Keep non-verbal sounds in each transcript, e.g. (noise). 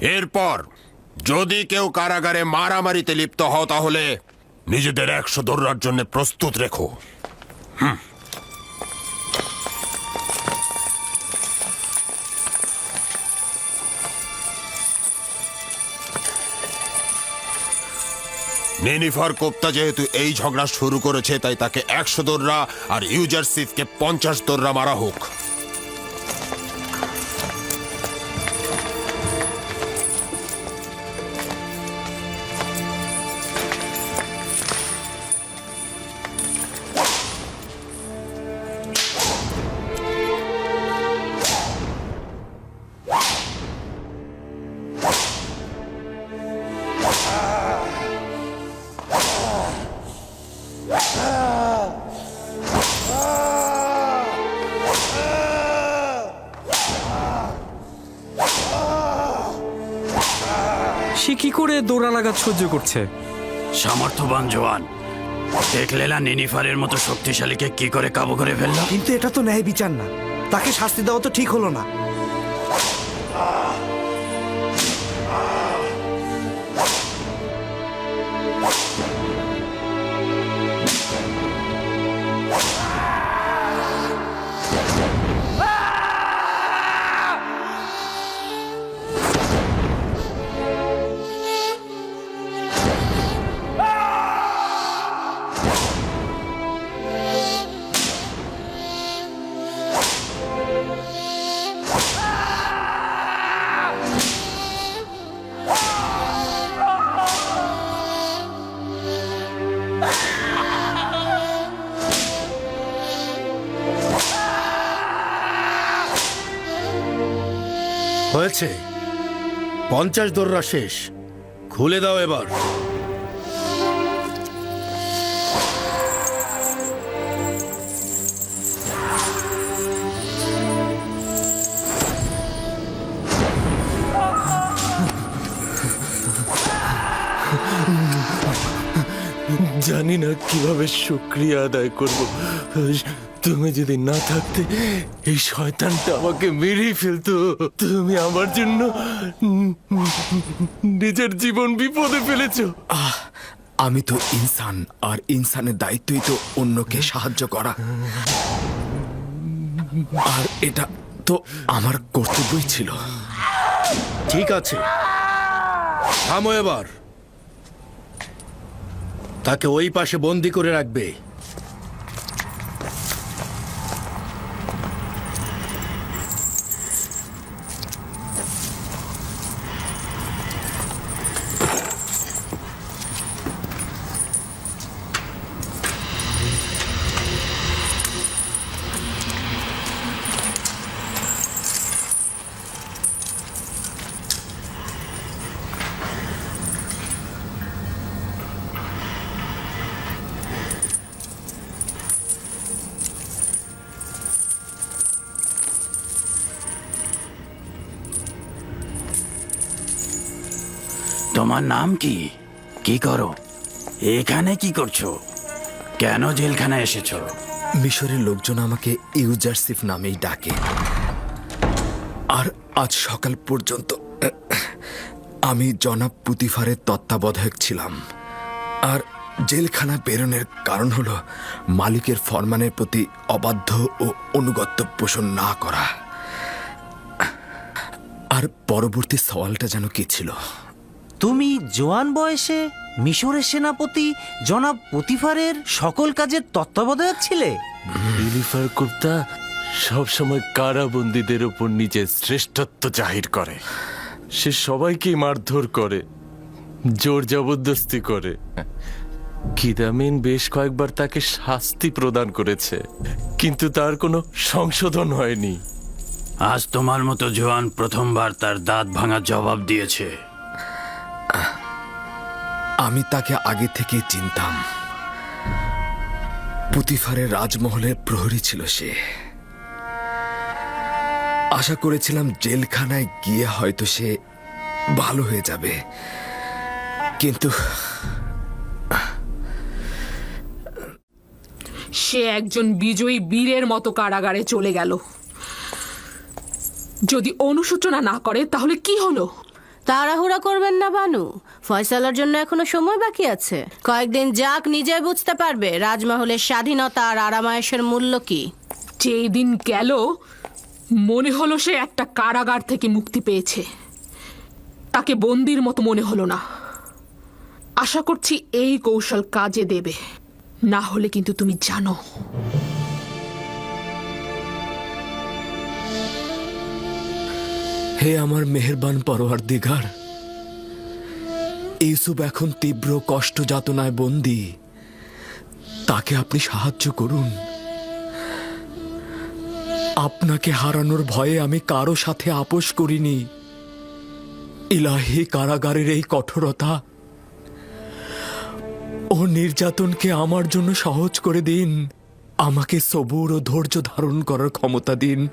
এরপর, যদি কেউ কারাগারে মারামারিতে লিপ্ত হও, তাহলে নিজেদের একশো দৌড়ার জন্য প্রস্তুত রেখো। নেনিফার কোপ্তা যেহেতু এই ঝগড়া শুরু করেছে, তাই তাকে একশো দৌড়া আর ইউজারসিফকে পঞ্চাশ দৌড়া মারা হোক। সে কি করে দৌড়া লাগাত সহ্য করছে? সামর্থ্যবান জোয়ান দেখলে না নিনিফারের মতো শক্তিশালীকে কি করে কাবু করে ফেলল? কিন্তু এটা তো ন্যায় বিচার না। তাকে শাস্তি দেওয়া তো ঠিক হলো না। হয়েছে। পঞ্চাশ দোররা শেষ। খুলে দাও এবার। জানি না কীভাবে শুক্রিয়া আদায় করব। তুমি যদি না থাকতে এই শয়তানটা আমাকে মেরেই ফেলতো। তুমি আমার জন্য নিজের জীবন বিপদে ফেলেছো। আমি তো ইনসান আর ইনসানের দায়িত্বই তো অন্যকে সাহায্য করা। আর এটা তো আমার কর্তব্যই ছিল। ঠিক আছে। থামো এবার। তাকে ওই পাশে বন্দি করে রাখবে। তোমার নাম কি? কি করো? এখানে কি করছ? কেন জেলখানায় এসেছ? মিশরের লোকজন আমাকে ইউজারসিফ নামেই ডাকে। আর আজ সকাল পর্যন্ত আমি জনাব পুতিফারের তত্ত্বাবধায়ক ছিলাম। আর জেলখানা বেরোনোর কারণ হলো মালিকের ফরমানের প্রতি অবাধ্য ও অনুগত্য পোষণ না করা। আর পরবর্তী সওয়ালটা যেন কি ছিল? তুমি জোয়ান বয়সে মিশরের সেনাপতি জনাব পতিফারের সকল কাজের তত্ত্বাবধায়ক ছিলে? ইলিফার কুপ্তা সবসময় কারাবন্দীদের উপর নিজের শ্রেষ্ঠত্ব জাহির করে। সে সবাইকেই মারধর করে জোর জবরদস্তি করে। কিদামিন বেশ কয়েকবার তাকে শাস্তি প্রদান করেছে কিন্তু তার কোনো সংশোধন হয়নি। আজ তোমার মতো জোয়ান প্রথমবার তার দাঁত ভাঙার জবাব দিয়েছে। আমি তাকে আগে থেকে চিনতাম। পুতিফারের রাজমহলের প্রহরী ছিল সে। আশা করেছিলাম জেলখানায় গিয়ে হয়তো সে ভালো হয়ে যাবে। কিন্তু সে একজন বিজয়ী বীরের মতো কারাগারে চলে গেল। যদি অনুশোচনা না করে, তাহলে কি হলো? তাড়াহুড়া করবেন না, বানু। ফয়সালার জন্য এখনও সময় বাকি আছে। কয়েকদিন যাক নিজে বুঝতে পারবে রাজমহলের স্বাধীনতা আর আরামায়েশের মূল্য কি। যেই দিন গেল, মনে হলো সে একটা কারাগার থেকে মুক্তি পেয়েছে। তাকে বন্দির মতো মনে হলো না। আশা করছি এই কৌশল কাজে দেবে। না হলে কিন্তু তুমি জানো। হে আমার মেহেরবান পরোয়ার দিঘার ইউসুফ এখন তীব্র কষ্ট যাতনায় বন্দি। তাকে আপনি সাহায্য করুন। আপনাকে হারানোর ভয়ে আমি কারও সাথে আপোষ করিনি। ইলাহি কারাগারের এই কঠোরতা ও নির্যাতনকে আমার জন্য সহজ করে দিন। আমাকে সবুর ও ধৈর্য ধারণ করার ক্ষমতা দিন।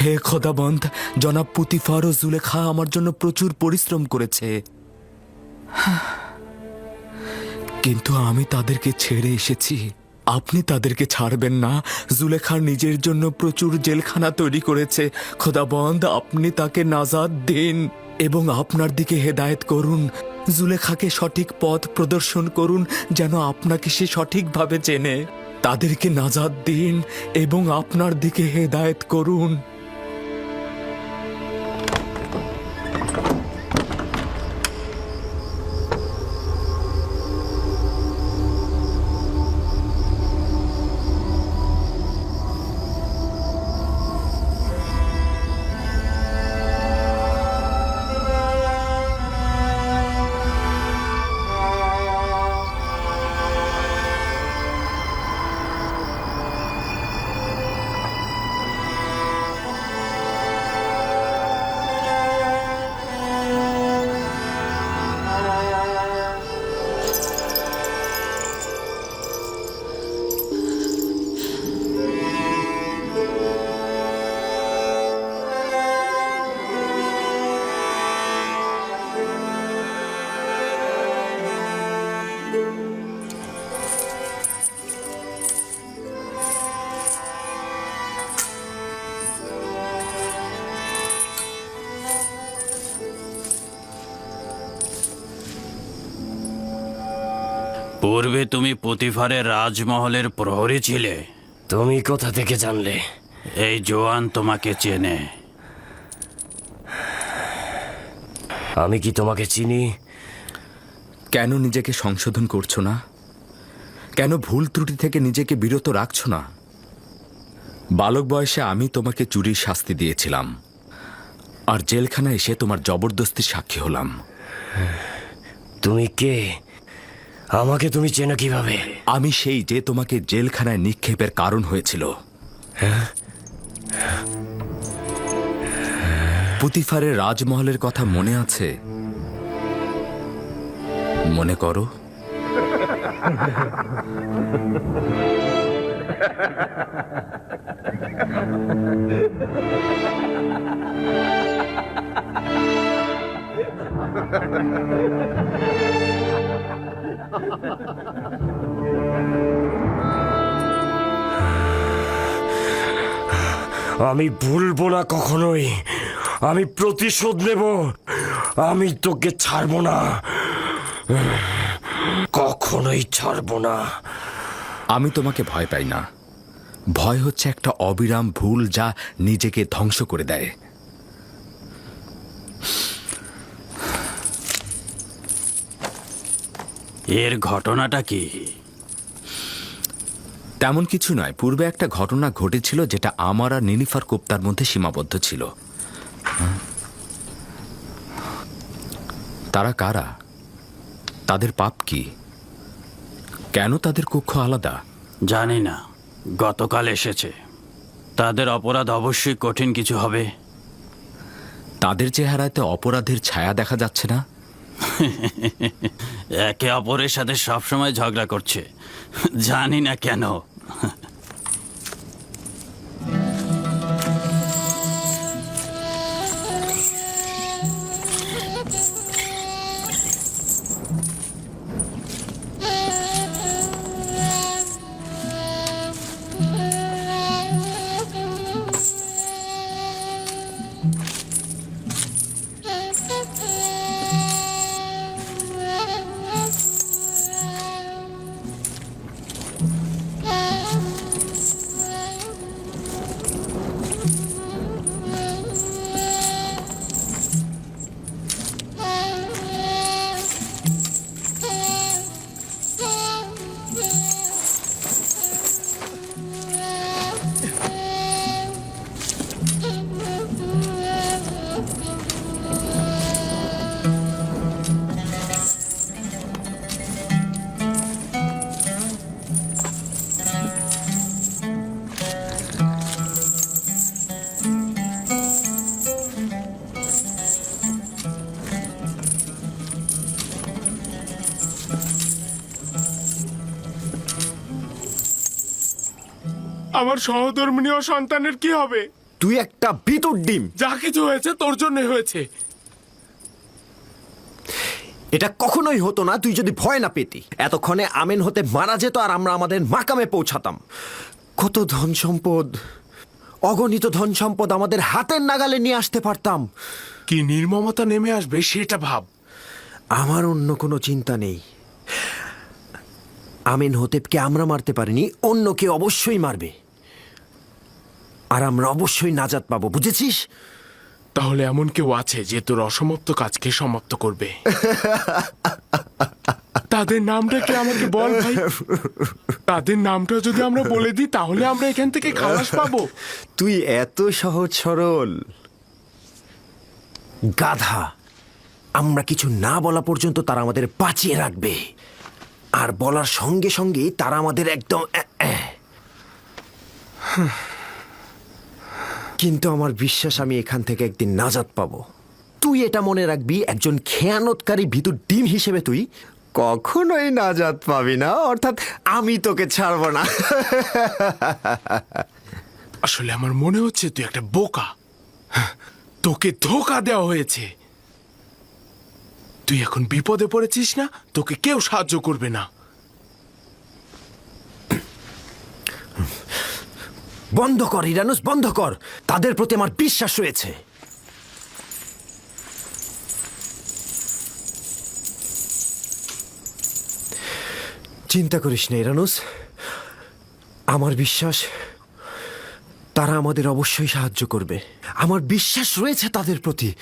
হে খোদাবন্ত জনাব পুতিফার ও জুলেখা আমার জন্য প্রচুর পরিশ্রম করেছে। কিন্তু আমি তাদেরকে ছেড়ে এসেছি। আপনি তাদেরকে ছাড়বেন না। জুলেখার নিজের জন্য প্রচুর জেলখানা তৈরি করেছে। খোদাবন্ধ আপনি তাকে নাজাদ দিন এবং আপনার দিকে হেদায়েত করুন। জুলেখাকে সঠিক পথ প্রদর্শন করুন যেন আপনাকে সে সঠিকভাবে চেনে। তাদেরকে নাজাদ দিন এবং আপনার দিকে হেদায়েত করুন। পূর্বে তুমি পুতিফারের রাজমহলের প্রহরী ছিলে। তুমি কোথা থেকে জানলে? এই জোয়ান তোমাকে চেনে। আমি কি তোমাকে চিনি? কেন নিজেকে সংশোধন করছ না? কেন ভুল ত্রুটি থেকে নিজেকে বিরত রাখছো না? বালক বয়সে আমি তোমাকে চুরির শাস্তি দিয়েছিলাম। আর জেলখানা এসে তোমার জবরদস্তির সাক্ষী হলাম। তুমি কে? আমাকে তুমি চেনো কীভাবে? আমি সেই যে তোমাকে জেলখানায় নিক্ষেপের কারণ হয়েছিল। পুতিফারের রাজমহলের কথা মনে আছে? মনে করো। (laughs) আমি ভুলবো না কখনোই। আমি প্রতিশোধ নেব। আমি তোকে ছাড়বো না। কখনোই ছাড়বো না। আমি তোমাকে ভয় পাই না। ভয় হচ্ছে একটা অবিরাম ভুল যা নিজেকে ধ্বংস করে দেয়। এর ঘটনাটা কি? তেমন কিছু নয়। পূর্বে একটা ঘটনা ঘটেছিল যেটা আমার আর নিনিফার কোপ্তার মধ্যে সীমাবদ্ধ ছিল। তারা কারা? তাদের পাপ কি? কেন তাদের কক্ষ আলাদা? জানি না। গতকাল এসেছে। তাদের অপরাধ অবশ্যই কঠিন কিছু হবে। তাদের চেহারাতে অপরাধের ছায়া দেখা যাচ্ছে না। (laughs) একে অপরের সাথে সবসময় ঝগড়া করছে। জানি না কেন। আমার সহধর্মিনী ও সন্তানের কি হবে? তুই একটা বিতুর ডিম। যা কিছু হয়েছে তোর জন্য হয়েছে। এটা কখনোই হতো না তুই যদি ভয় না পেতি। এতক্ষণে আমেন হতে মারা যেত আর আমরা আমাদের মাকামে পৌঁছাতাম। কত ধন সম্পদ অগণিত ধন সম্পদ আমাদের হাতের নাগালে নিয়ে আসতে পারতাম। কি নির্মমতা নেমে আসবে সেটা ভাব। আমার অন্য কোনো চিন্তা নেই। আমিন হতেবকে আমরা মারতে পারিনি অন্য কেউ অবশ্যই মারবে। আর আমরা অবশ্যই নাজাত পাবো বুঝেছিস? তাহলে এমন কেউ আছে যে তোর অসমাপ্ত কাজকে সমাপ্ত করবে? তাদের নামটা কি আমাকে বল ভাই? তাদের নামটা যদি আমরা বলে দিই তাহলে আমরা এখান থেকে খালাস পাবো। তুই এত সহজ সরল। গাধা। আমরা কিছু না বলা পর্যন্ত তারা আমাদের বাঁচিয়ে রাখবে। আর বলার সঙ্গে সঙ্গে তারা আমাদের একদম আহ। কিন্তু আমার বিশ্বাস, আমি এখান থেকে একদিন নাজাত পাবো। তুই এটা মনে রাখবি, একজন খেয়ানতকারী ভিতর ডিম হিসেবে তুই কখনোই নাজাত পাবি না, অর্থাৎ আমি তোকে ছাড়বো না। আসলে আমার মনে হচ্ছে তুই একটা বোকা। তোকে ধোকা দেওয়া হয়েছে। তুই এখন বিপদে পড়েছিস না? তোকে কেউ সাহায্য করবে না। বন্ধ কর, ইরানুস, বন্ধ কর। তাদের প্রতি আমার বিশ্বাস রয়েছে। চিন্তা করিস না, ইরানুস। আমার বিশ্বাস, তারা আমাদের অবশ্যই সাহায্য করবে। আমার বিশ্বাস রয়েছে তাদের প্রতি।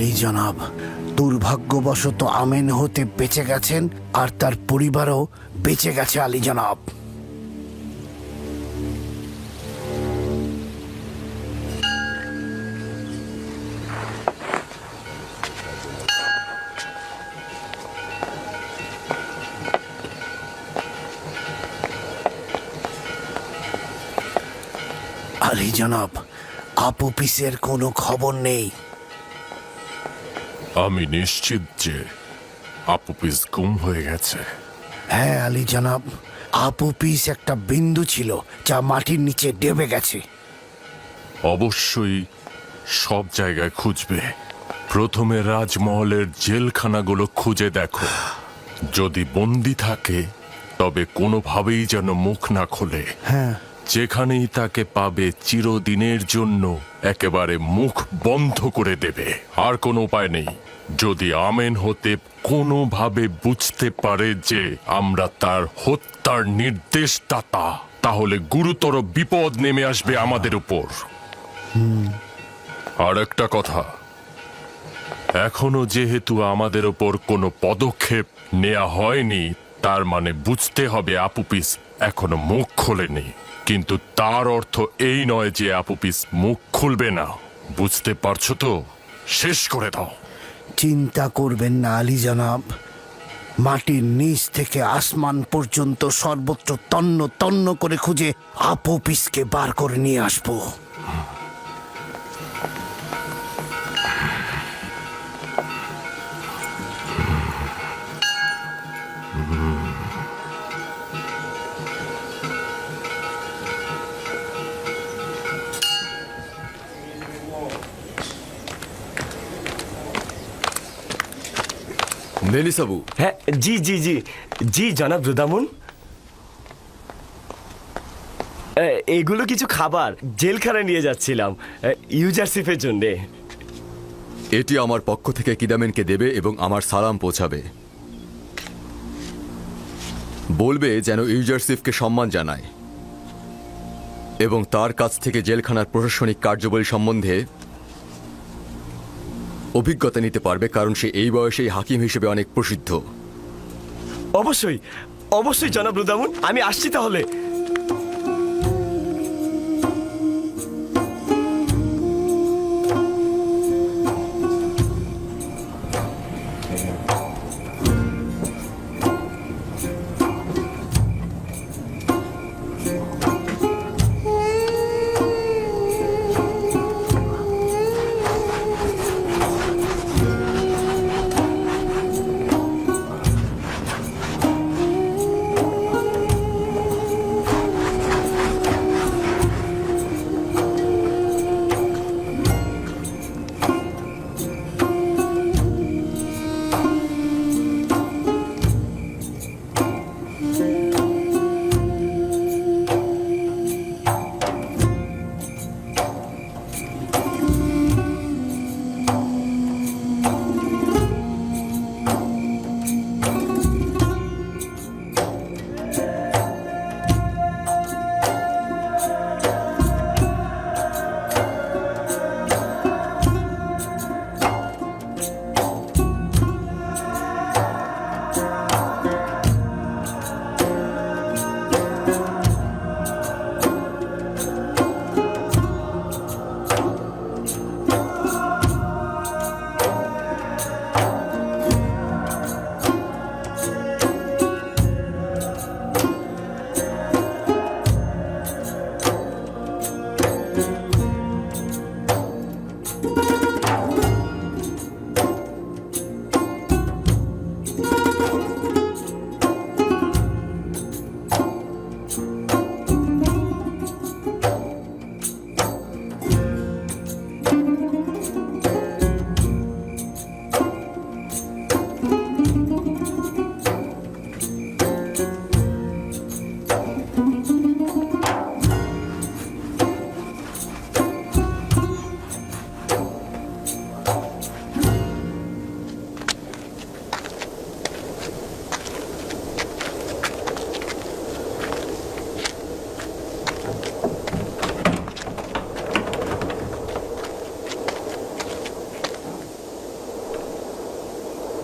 আলী জনাব, দুর্ভাগ্যবশত আমেন হতে বেঁচে গেছেন আর তার পরিবারও বেঁচে গেছে আলী জনাব। আলী জনাব, আপু পিসের কোনো খবর নেই। আমি নিশ্চিত যে আপুপিস গুম হয়ে গেছে। হ্যাঁ আলী জনাব আপোপিস একটা বিন্দু ছিল যা মাটির নিচে ডেবে গেছে। অবশ্যই সব জায়গায় খুঁজবে। প্রথমে রাজমহলের জেলখানাগুলো খুঁজে দেখো। যদি বন্দি থাকে তবে কোনোভাবেই যেন মুখ না খোলে। হ্যাঁ। যেখানেই তাকে পাবে চিরদিনের জন্য একেবারে মুখ বন্ধ করে দেবে। আর কোনো উপায় নেই। যদি আমেন হতে কোনোভাবে বুঝতে পারে যে আমরা তার হত্যার নির্দেশদাতা তাহলে গুরুতর বিপদ নেমে আসবে আমাদের উপর। আর একটা কথা এখনও যেহেতু আমাদের ওপর কোনো পদক্ষেপ নেওয়া হয়নি তার মানে বুঝতে হবে আপুপিস এখনও মুখ খোলেনি। কিন্তু তার অর্থ এই নয় যে আপুপিস মুখ খুলবে না। বুঝতে পারছ তো? শেষ করে দাও। চিন্তা করবেন না আলী জনাব। মাটির নিচ থেকে আসমান পর্যন্ত সর্বত্র তন্ন তন্ন করে খুঁজে আপোপিসকে বার করে নিয়ে আসব। মেলিসাবু হ্যাঁ জি জি জি। জি জনাব রুদামুন। এগুলো কিছু খাবার জেলখানায় নিয়ে যাচ্ছিলাম ইউজারশিপের জন্যে। এটি আমার পক্ষ থেকে কিদামেনকে দেবে এবং আমার সালাম পৌঁছাবে। বলবে যেন ইউজারসিফকে সম্মান জানায় এবং তার কাছ থেকে জেলখানার প্রশাসনিক কার্যাবলী সম্বন্ধে অভিজ্ঞতা নিতে পারবে কারণ সে এই বয়সেই হাকিম হিসেবে অনেক প্রসিদ্ধ। অবশ্যই অবশ্যই জনাব রুদামুন, আমি আসছি তাহলে।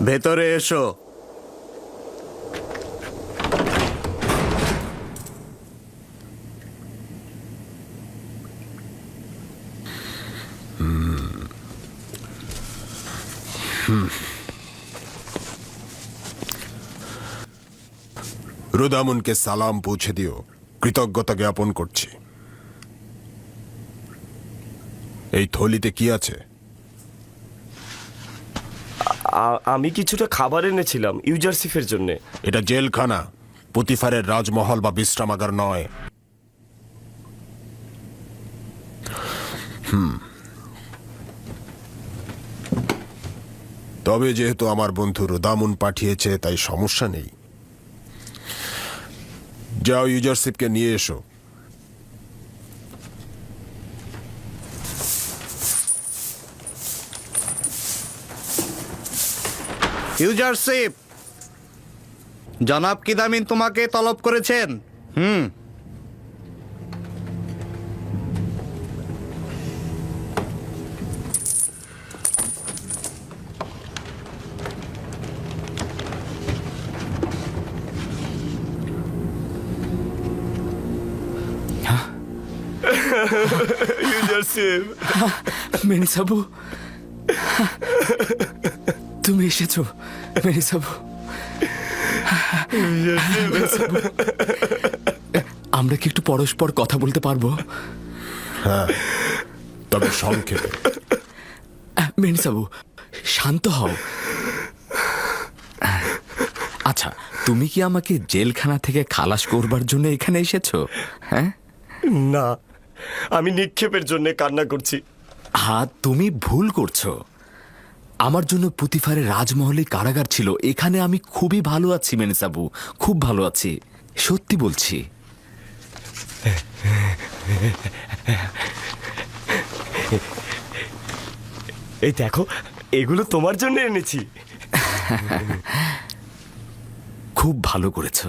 ভেতরে এসো। রুদামুনকে সালাম পৌঁছে দিও। কৃতজ্ঞতা জ্ঞাপন করছি। এই থলিতে কি আছে? আমি কিছুটা খাবার এনেছিলাম ইউজারসিফের জন্য। এটা জেলখানা, পুতিফারের রাজমহল বা বিশ্রামাগার নয়। হুম। তবে যেহেতু আমার বন্ধু রুদামুন পাঠিয়েছে, তাই সমস্যা নেই। যাও ইউজারশিপকে নিয়ে এসো। ইউজারশিপ জনাব কিদামিন তোমাকে তলব করেছেন। হুম। (laughs) মেনি তুমি এসেছ। মেনি সাবু আমরা কি একটু পরস্পর কথা বলতে পারব? তবে সংক্ষেপে। মেনি সাবু শান্ত হও। আচ্ছা তুমি কি আমাকে জেলখানা থেকে খালাস করবার জন্য এখানে এসেছ? হ্যাঁ? না আমি নিক্ষেপের জন্য কান্না করছি। হ্যাঁ তুমি ভুল করছ। আমার জন্য পুতিফারের রাজমহলে কারাগার ছিল। এখানে আমি খুবই ভালো আছি মেনিসাবু। খুব ভালো আছি। সত্যি বলছি। এই দেখো এগুলো তোমার জন্য এনেছি। খুব ভালো করেছ।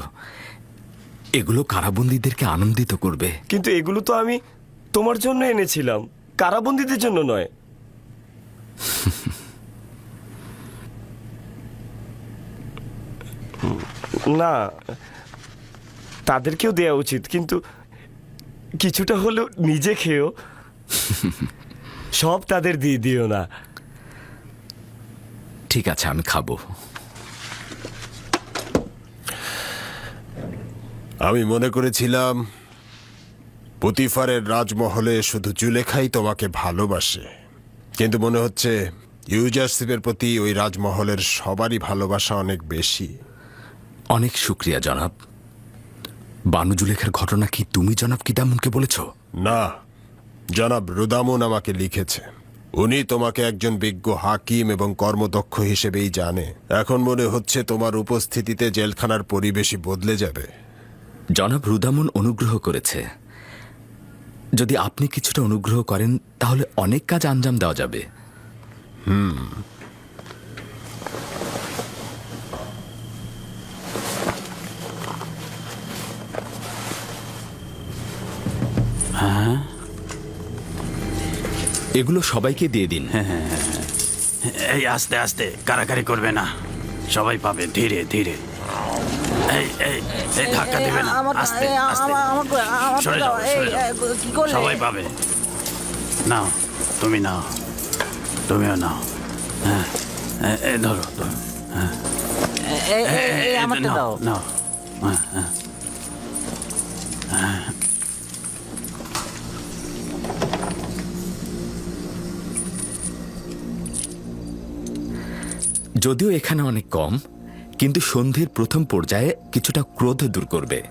এগুলো কারাবন্দীদেরকে আনন্দিত করবে। কিন্তু এগুলো তো আমি তোমার জন্য এনেছিলাম। কারাবন্দীদের জন্য নয়। (laughs) না তাদেরকেও দেওয়া উচিত কিন্তু কিছুটা হলেও নিজে খেয়েও সব তাদের দিয়ে দিও না। ঠিক আছে আমি খাব। আমি মনে করেছিলাম পুতিফারের রাজমহলে শুধু জুলেখাই তোমাকে ভালোবাসে কিন্তু মনে হচ্ছে ইউজারশিপের প্রতি ওই রাজমহলের সবারই ভালোবাসা অনেক বেশি। অনেক শুক্রিয়া জনাব। বানুজুলেখার ঘটনা কি তুমি জনাব কিদামুনকে বলেছ? না জনাব রুদামুন আমাকে লিখেছে। উনি তোমাকে একজন বিজ্ঞ হাকিম এবং কর্মদক্ষ হিসেবেই জানে। এখন মনে হচ্ছে তোমার উপস্থিতিতে জেলখানার পরিবেশই বদলে যাবে। জনাব রুদামুন অনুগ্রহ করেছে। যদি আপনি কিছুটা অনুগ্রহ করেন তাহলে অনেক কাজ আঞ্জাম দেওয়া যাবে। এগুলো সবাইকে দিয়ে দিন। এই আস্তে আস্তে কারাকারি করবে না। সবাই পাবে ধীরে ধীরে। এই এই এই ধাক্কা দেবে না। আস্তে আস্তে। সরে যাও সরে যাও। সবাই পাবে। নাও তুমি নাও। তুমিও নাও। হ্যাঁ এ- এই ধরো ধরো। হ্যাঁ। এ- এ- এ- নাও, নাও। হ্যাঁ, হ্যাঁ। যদিও এখানে অনেক কম কিন্তু সন্ধ্যের প্রথম পর্যায়ে কিছুটা ক্রোধ দূর করবে।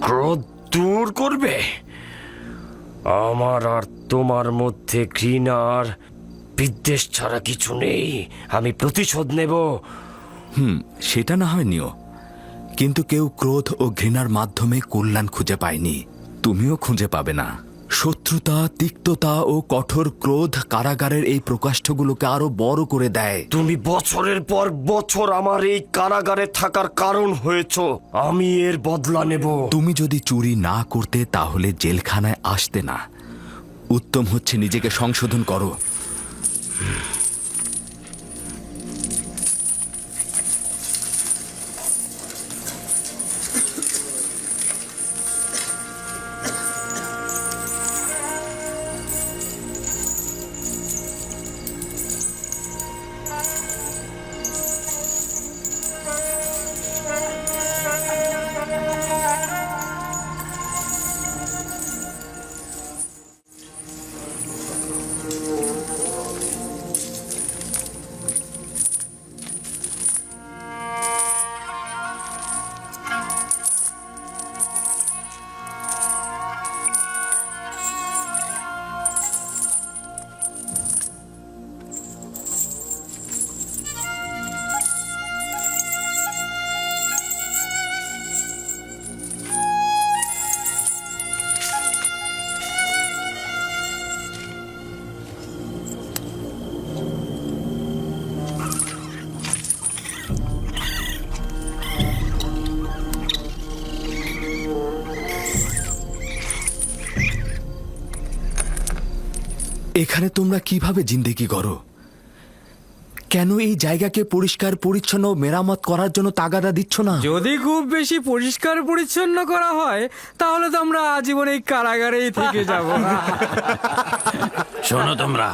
ক্রোধ দূর করবে? আমার আর তোমার মধ্যে ঘৃণার বিদ্বেষ ছাড়া কিছু নেই। আমি প্রতিশোধ নেব। হুম সেটা না হয় নিও। কিন্তু কেউ ক্রোধ ও ঘৃণার মাধ্যমে কল্যাণ খুঁজে পায়নি। তুমিও খুঁজে পাবে না। শত্রুতা তিক্ততা ও কঠোর ক্রোধ কারাগারের এই প্রকাষ্ঠগুলোকে আরও বড় করে দেয়। তুমি বছরের পর বছর আমার এই কারাগারে থাকার কারণ হয়েছ। আমি এর বদলা নেব। তুমি যদি চুরি না করতে তাহলে জেলখানায় আসতে না। উত্তম হচ্ছে নিজেকে সংশোধন করো। এখানে তোমরা কীভাবে জিন্দেগি করো? কেন এই জায়গাকে পরিষ্কার পরিচ্ছন্ন মেরামত করার জন্য তাগাদা দিচ্ছ না? যদি খুব বেশি পরিষ্কার পরিচ্ছন্ন করা হয় তাহলে তো আমরা আজীবন এই কারাগারেই থেকে (laughs) যাব। শোনো তোমরা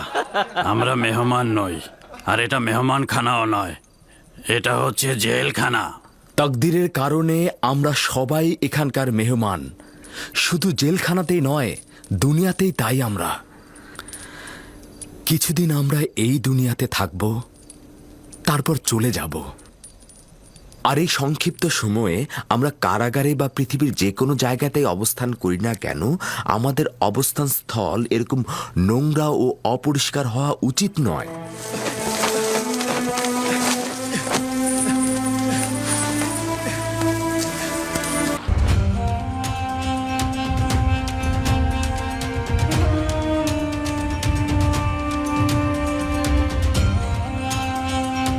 আমরা মেহমান নই আর এটা মেহমান খানাও নয় এটা হচ্ছে জেলখানা। তকদিরের কারণে আমরা সবাই এখানকার মেহমান শুধু জেলখানাতেই নয় দুনিয়াতেই তাই আমরা। কিছুদিন আমরা এই দুনিয়াতে থাকব, তারপর চলে যাব। আর এই সংক্ষিপ্ত সময়ে আমরা কারাগারে বা পৃথিবীর যে কোনো জায়গাতেই অবস্থান করি না কেন, আমাদের অবস্থান স্থল এরকম নোংরা ও অপরিষ্কার হওয়া উচিত নয়।